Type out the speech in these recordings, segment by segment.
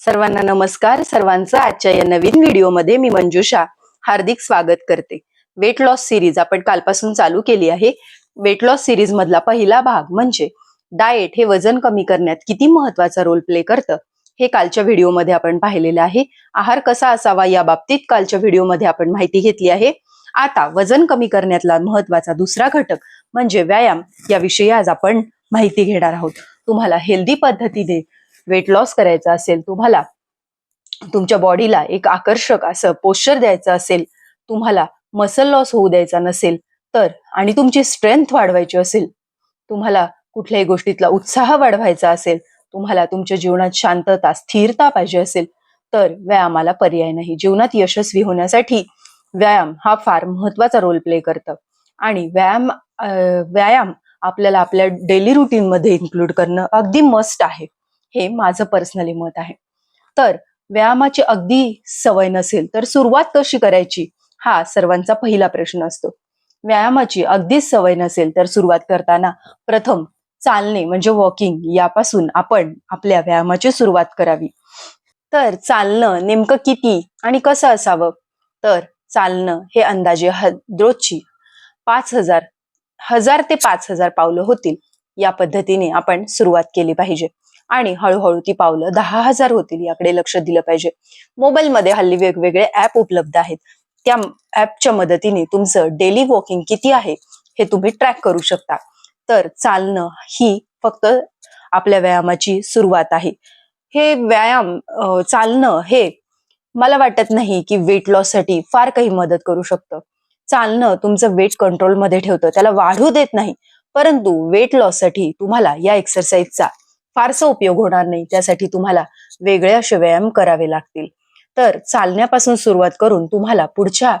सर्वांना नमस्कार. सर्वांचं आजच्या या नवीन व्हिडिओमध्ये मी मंजुषा हार्दिक स्वागत करते. वेट लॉस सिरीज आपण कालपासून चालू केली आहे. वेट लॉस सिरीज मधला पहिला भाग म्हणजे डाएट हे वजन कमी करण्यात किती महत्त्वाचा रोल प्ले करतं हे कालच्या व्हिडिओमध्ये आपण पाहिलेलं आहे. आहार कसा असावा या बाबतीत कालच्या व्हिडिओमध्ये आपण माहिती घेतली आहे. आता वजन कमी करण्यातला महत्त्वाचा दुसरा घटक म्हणजे व्यायाम याविषयी आज आपण माहिती घेणार आहोत. तुम्हाला हेल्दी पद्धतीने वेट लॉस करायचा असेल तुम्हाला तुमच्या बॉडीला एक आकर्षक असं पोश्चर द्यायचं असेल तुम्हाला मसल लॉस होऊ द्यायचा नसेल तर आणि तुमची स्ट्रेंथ वाढवायची असेल तुम्हाला कुठल्याही गोष्टीतला उत्साह वाढवायचा असेल तुम्हाला तुमच्या जीवनात शांतता स्थिरता पाहिजे असेल तर व्यायामाला पर्याय नाही. जीवनात यशस्वी होण्यासाठी व्यायाम हा फार महत्त्वाचा रोल प्ले करतं. आणि व्यायाम व्यायाम आपल्याला आपल्या डेली रुटीन मध्ये इन्क्लूड करणं अगदी मस्ट आहे. हे माझं पर्सनली मत आहे. तर व्यायामाची अगदी सवय नसेल तर सुरुवात कशी करायची? हा सर्वांचा पहिला प्रश्न असतो. व्यायामाची अगदीच सवय नसेल तर सुरुवात करताना प्रथम चालणे म्हणजे वॉकिंग यापासून आपण आपल्या व्यायामाची सुरुवात करावी. तर चालणं नेमकं किती आणि कसं असावं? तर चालणं हे अंदाजे ह- रोजची पाच हजार हजार ते पाच हजार पावलं होतील. या पद्धतीने आपण सुरुवात केली पाहिजे. आणि हळूहळू ती पावलं दहा हजार होतील याकडे लक्ष दिलं पाहिजे. मोबाईलमध्ये हल्ली वेगवेगळे ऍप उपलब्ध आहेत. त्या ऍपच्या मदतीने तुमचं डेली वॉकिंग किती आहे हे तुम्ही ट्रॅक करू शकता. तर चालणं ही फक्त आपल्या व्यायामाची सुरुवात आहे. हे व्यायाम चालणं हे मला वाटत नाही की वेट लॉससाठी फार काही मदत करू शकतं. चालणं तुमचं वेट कंट्रोलमध्ये ठेवतं. त्याला वाढू देत नाही. परंतु वेट लॉससाठी तुम्हाला या एक्सरसाइजचा फारसा उपयोग होणार नाही. त्यासाठी तुम्हाला वेगळे असे व्यायाम करावे लागतील. तर चालण्यापासून सुरुवात करून तुम्हाला पुढच्या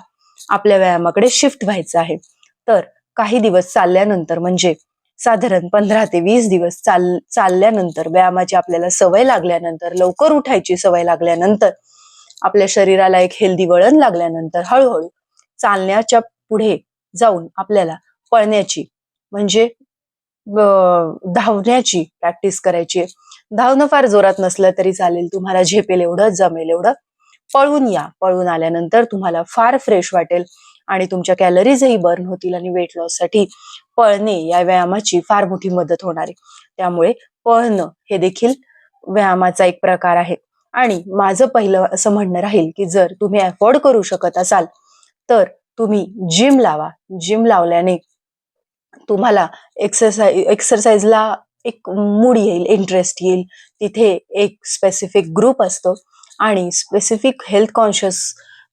आपल्या व्यायामाकडे शिफ्ट व्हायचं आहे. तर काही दिवस चालल्यानंतर म्हणजे साधारण पंधरा ते वीस दिवस चाल चालल्यानंतर व्यायामाची आपल्याला सवय लागल्यानंतर लवकर उठायची सवय लागल्यानंतर आपल्या शरीराला एक हेल्दी वळण लागल्यानंतर हळूहळू चालण्याच्या पुढे जाऊन आपल्याला पळण्याची म्हणजे धावण्याची प्रॅक्टिस करायची आहे. धावणं फार जोरात नसलं तरी चालेल तुम्हाला झेपेल एवढं जमेल एवढं. पळून या पळून आल्यानंतर तुम्हाला फार फ्रेश वाटेल आणि तुमच्या कॅलरीजही बर्न होतील आणि वेट लॉससाठी पळणे या व्यायामाची फार मोठी मदत होणार आहे. त्यामुळे पळणं हे देखील व्यायामाचा एक प्रकार आहे. आणि माझं पहिलं असं म्हणणं राहील की जर तुम्ही अफोर्ड करू शकत असाल तर तुम्ही जिम लावा. जिम लावल्याने तुम्हाला एक्सरसाइज एक्सरसाइजला एक मूड येईल इंटरेस्ट येईल. तिथे एक स्पेसिफिक ग्रुप असतो आणि स्पेसिफिक हेल्थ कॉन्शियस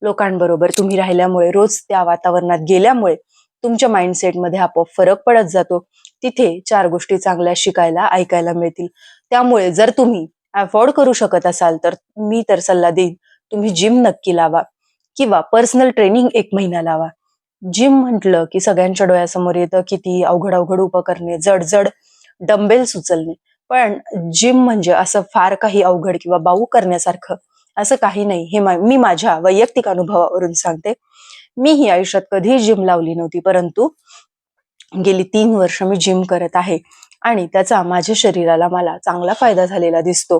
लोकांबरोबर तुम्ही राहिल्यामुळे रोज त्या वातावरणात गेल्यामुळे तुमच्या माइंडसेटमध्ये आपोआप फरक पडत जातो. तिथे चार गोष्टी चांगल्या शिकायला ऐकायला मिळतील. त्यामुळे जर तुम्ही अफोर्ड करू शकत असाल तर मी तर सल्ला देईन तुम्ही जिम नक्की लावा किंवा पर्सनल ट्रेनिंग एक महिना लावा. जिम म्हटलं की सगळ्यांच्या डोळ्यासमोर येतं किती अवघड अवघड उपकरणे जड जड डंबेल्स उचलणे पण जिम म्हणजे असं फार काही अवघड किंवा बाऊ करण्यासारखं असं काही नाही. हे मी माझ्या वैयक्तिक अनुभवावरून सांगते. मी ही आयुष्यात कधीही जिम लावली नव्हती परंतु गेली तीन वर्ष मी जिम करत आहे आणि त्याचा माझ्या शरीराला मला चांगला फायदा झालेला दिसतो.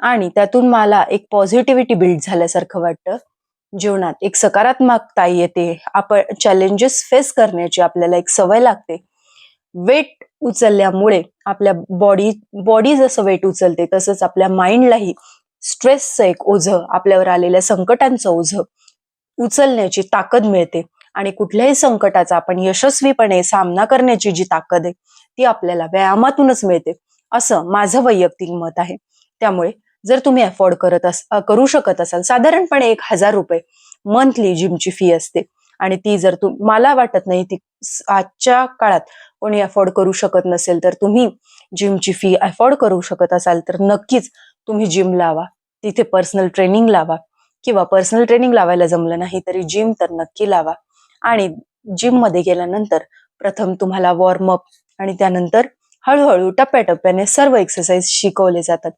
आणि त्यातून मला एक पॉझिटिव्हिटी बिल्ड झाल्यासारखं वाटतं. जीवनात एक सकारात्मकता येते. आपण चॅलेंजेस फेस करण्याची आपल्याला एक सवय लागते. वेट उचलल्यामुळे आपल्या बॉडी बॉडी जसं वेट उचलते तसंच आपल्या माइंडलाही स्ट्रेसचं एक ओझं आपल्यावर आलेल्या संकटांचं ओझं उचलण्याची ताकद मिळते. आणि कुठल्याही संकटाचा आपण यशस्वीपणे सामना करण्याची जी ताकद आहे ती आपल्याला व्यायामातूनच मिळते. असं माझं वैयक्तिक मत आहे. त्यामुळे जर तुम्ही अफोर्ड करत अस करू शकत असाल साधारणपणे एक हजार रुपये मंथली जिमची फी असते. आणि ती जर तू मला वाटत नाही ती आजच्या काळात कोणी अफोर्ड करू शकत नसेल तर तुम्ही जिमची फी अफोर्ड करू शकत असाल तर नक्कीच तुम्ही जिम लावा. तिथे पर्सनल ट्रेनिंग लावा. किंवा पर्सनल ट्रेनिंग लावायला जमलं नाही तरी जिम तर नक्की लावा. आणि जिममध्ये गेल्यानंतर प्रथम तुम्हाला वॉर्मअप आणि त्यानंतर हळूहळू टप्प्याटप्प्याने सर्व एक्सरसाइज शिकवले जातात.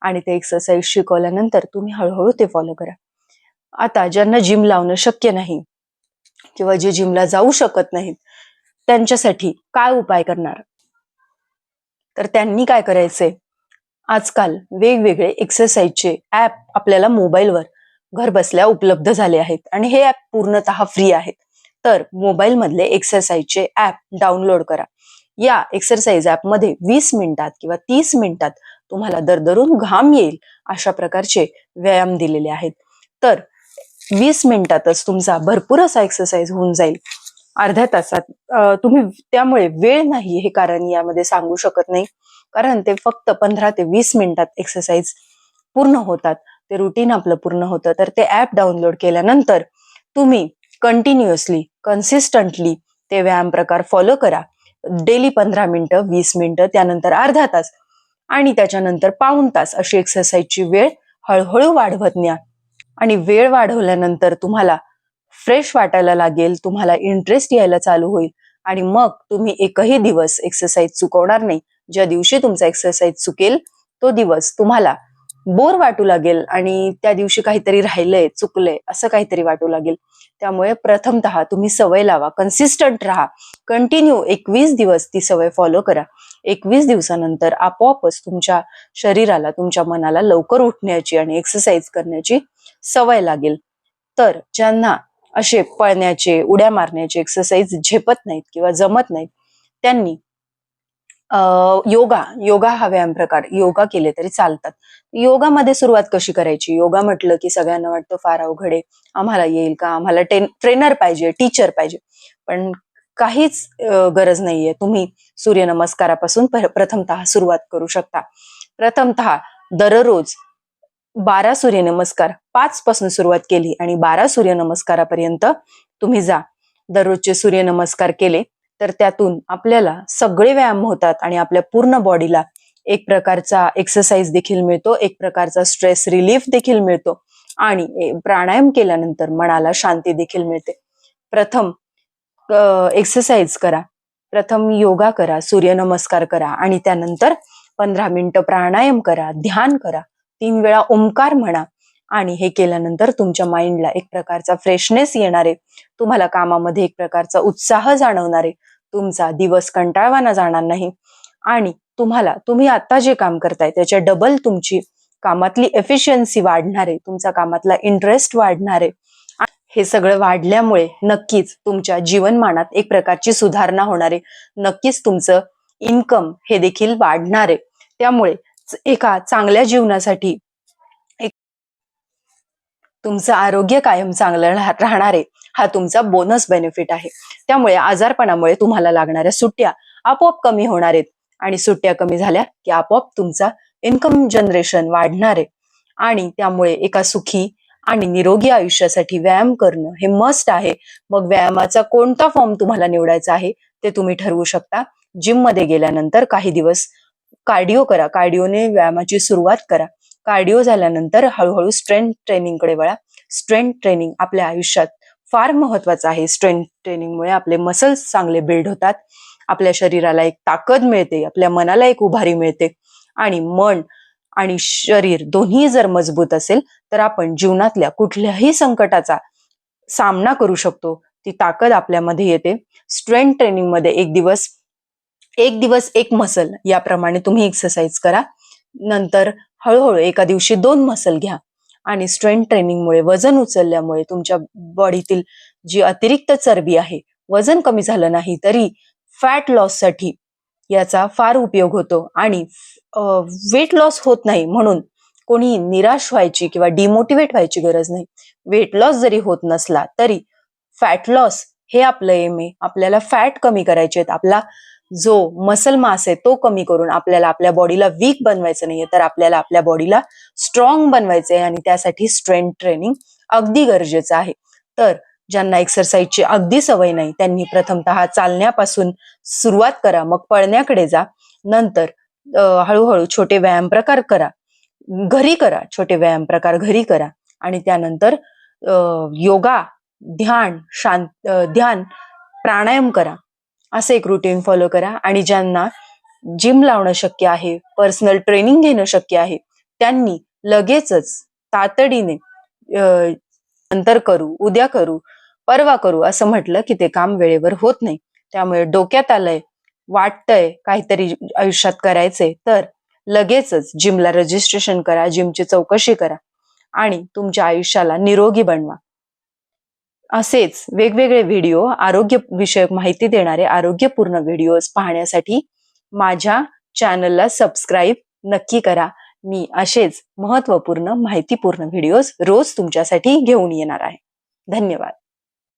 आणि ते एक्सरसाइज शिकवल्यानंतर तुम्ही हळूहळू ते फॉलो करा. आता ज्यांना जिम लावणं शक्य नाही किंवा जे जिमला जाऊ शकत नाहीत त्यांच्यासाठी काय उपाय करणार? तर त्यांनी काय करायचंय? आजकाल वेगवेगळे एक्सरसाइजचे ऍप आपल्याला मोबाईलवर घर बसल्या उपलब्ध झाले आहेत आणि हे ऍप पूर्णतः फ्री आहेत. तर मोबाईल मधले एक्सरसाइजचे ऍप डाउनलोड करा. या एक्सरसाइज ऍपमध्ये वीस मिनिटात किंवा तीस मिनिटात तुम्हाला दरदरून घाम येईल अशा प्रकारचे व्यायाम दिलेले आहेत. तर वीस मिनिटातच तुमचा भरपूर असा एक्सरसाइज होऊन जाईल. अर्ध्या तासात तुम्ही त्यामुळे वेळ नाही हे कारण यामध्ये सांगू शकत नाही. कारण ते फक्त पंधरा ते वीस मिनिटात एक्सरसाइज पूर्ण होतात. ते रुटीन आपलं पूर्ण होतं. तर ते ऍप डाउनलोड केल्यानंतर तुम्ही कंटिन्युअसली कन्सिस्टंटली ते व्यायाम प्रकार फॉलो करा. डेली पंधरा मिनिटं वीस मिनिटं त्यानंतर अर्धा तास. आणि त्याच्यानंतर पाऊण तास अशी एक्सरसाइजची वेळ हळूहळू वाढवत न्या. आणि वेळ वाढवल्यानंतर तुम्हाला फ्रेश वाटायला लागेल तुम्हाला इंटरेस्ट यायला चालू होईल. आणि मग तुम्ही एकही दिवस एक्सरसाइज चुकवणार नाही. ज्या दिवशी तुमचा एक्सरसाइज चुकेल तो दिवस तुम्हाला बोर वाटू लागेल आणि त्या दिवशी काहीतरी राहिलंय चुकलंय असं काहीतरी वाटू लागेल. त्यामुळे प्रथमतः तुम्ही सवय लावा कन्सिस्टंट राहा. कंटिन्यू एकवीस दिवस ती सवय फॉलो करा. एकवीस दिवसानंतर आपोआपच तुमच्या शरीराला तुमच्या मनाला लवकर उठण्याची आणि एक्सरसाइज करण्याची सवय लागेल. तर ज्यांना असे पळण्याचे उड्या मारण्याचे एक्सरसाइज झेपत नाहीत किंवा जमत नाहीत त्यांनी योगा योगा हा व्यायाम प्रकार योगा केले तरी चालतात. योगामध्ये सुरुवात कशी करायची? योगा म्हटलं की सगळ्यांना वाटतं फार अवघड आहे. आम्हाला येईल का? आम्हाला ट्रेनर पाहिजे टीचर पाहिजे. पण काहीच गरज नाहीये. तुम्ही सूर्यनमस्कारापासून प्रथमतः सुरुवात करू शकता. प्रथमतः दररोज बारा सूर्यनमस्कार पाच पासून सुरुवात केली आणि बारा सूर्यनमस्कारापर्यंत तुम्ही जा. दररोजचे सूर्यनमस्कार केले. तर त्यातून आपल्याला सगळे व्यायाम होतात आणि आपल्या पूर्ण बॉडीला एक प्रकारचा एक्सरसाइज देखील मिळतो एक प्रकारचा स्ट्रेस रिलीफ देखील मिळतो आणि प्राणायाम केल्यानंतर मनाला शांती देखील मिळते. प्रथम एक्सरसाइज करा. प्रथम योगा करा सूर्यनमस्कार करा आणि त्यानंतर पंधरा मिनिटं प्राणायाम करा ध्यान करा. तीन वेळा ओंकार म्हणा आणि हे केल्यानंतर तुमच्या माइंडला एक प्रकारचा फ्रेशनेस येणार आहे तुम्हाला कामामध्ये एक प्रकारचा उत्साह जाणवणार आहे तुमचा दिवस कंटाळवाना जाणार नाही. आणि तुम्हाला तुम्ही आता जे काम करताय त्याच्या डबल तुमची कामातली एफिशियन्सी वाढणार आहे तुमचा कामातला इंटरेस्ट वाढणार. आहे हे सगळं वाढल्यामुळे नक्कीच तुमच्या जीवनमानात एक प्रकारची सुधारणा होणार. आहे नक्कीच तुमचं इन्कम हे देखील वाढणार. आहे त्यामुळे एका चांगल्या जीवनासाठी तुमचं आरोग्य कायम चांगलं राहणार आहे. हा तुमचा बोनस बेनिफिट आहे. त्यामुळे आजारपणामुळे तुम्हाला लागणाऱ्या सुट्ट्या आपोआप कमी होणार आहेत. आणि सुट्ट्या कमी झाल्या की आपोआप तुमचा इन्कम जनरेशन वाढणार आहे. आणि त्यामुळे एका सुखी आणि निरोगी आयुष्यासाठी व्यायाम करणं हे मस्ट आहे. मग व्यायामाचा कोणता फॉर्म तुम्हाला निवडायचा आहे ते तुम्ही ठरवू शकता. जिममध्ये गेल्यानंतर काही दिवस कार्डिओ करा. कार्डिओने व्यायामाची सुरुवात करा. कार्डिओ झाल्यानंतर हळूहळू स्ट्रेंथ ट्रेनिंगकडे वळा. स्ट्रेंथ ट्रेनिंग आपल्या आयुष्यात फार महत्वाचं आहे. स्ट्रेंथ ट्रेनिंगमुळे आपले मसल्स चांगले बिल्ड होतात. आपल्या शरीराला एक ताकद मिळते. आपल्या मनाला एक उभारी मिळते. आणि मन आणि शरीर दोन्ही जर मजबूत असेल तर आपण जीवनातल्या कुठल्याही संकटाचा सामना करू शकतो. ती ताकद आपल्यामध्ये येते. स्ट्रेंथ ट्रेनिंगमध्ये एक दिवस एक दिवस एक मसल याप्रमाणे तुम्ही एक्सरसाइज करा. नंतर हळूहळू एका दिवशी दोन मसल घ्या. आणि स्ट्रेंथ ट्रेनिंगमुळे वजन उचलल्यामुळे तुमच्या बॉडीतील जी अतिरिक्त चरबी आहे वजन कमी झालं नाही तरी फॅट लॉससाठी याचा फार उपयोग होतो. आणि वेट लॉस होत नाही म्हणून कोणी निराश व्हायची किंवा डिमोटिवेट व्हायची गरज नाही. वेट लॉस जरी होत नसला तरी फॅट लॉस हे आपलं एम आहे आपल्याला फॅट कमी करायचे आहेत. आपला जो मसल मास आहे तो कमी करून आपल्याला आपल्या बॉडीला वीक बनवायचं नाहीये तर आपल्याला आपल्या बॉडीला स्ट्रॉंग बनवायचं आहे आणि त्यासाठी स्ट्रेंथ ट्रेनिंग अगदी गरजेचं आहे. तर ज्यांना एक्सरसाइजची अगदी सवय नाही त्यांनी प्रथमतः चालण्यापासून सुरुवात करा मग पळण्याकडे जा. नंतर हळूहळू छोटे व्यायाम प्रकार करा. घरी करा छोटे व्यायाम प्रकार घरी करा. आणि त्यानंतर योगा ध्यान शांत ध्यान प्राणायाम करा. असं एक रुटीन फॉलो करा. आणि ज्यांना जिम लावणं शक्य आहे पर्सनल ट्रेनिंग घेणं शक्य आहे त्यांनी लगेचच तातडीने नंतर करू उद्या करू परवा करू असं म्हटलं की ते काम वेळेवर होत नाही. त्यामुळे डोक्यात आलंय वाटतंय काहीतरी आयुष्यात करायचंय तर लगेचच जिमला रजिस्ट्रेशन करा जिमची चौकशी करा. आणि तुमच्या आयुष्याला निरोगी बनवा. असेच वेगवेगळे व्हिडिओ आरोग्य विषयक माहिती देणारे आरोग्यपूर्ण व्हिडिओज पाहण्यासाठी माझ्या चॅनलला सबस्क्राईब नक्की करा. मी असेच महत्त्वपूर्ण माहितीपूर्ण व्हिडिओज रोज तुमच्यासाठी घेऊन येणार आहे. धन्यवाद.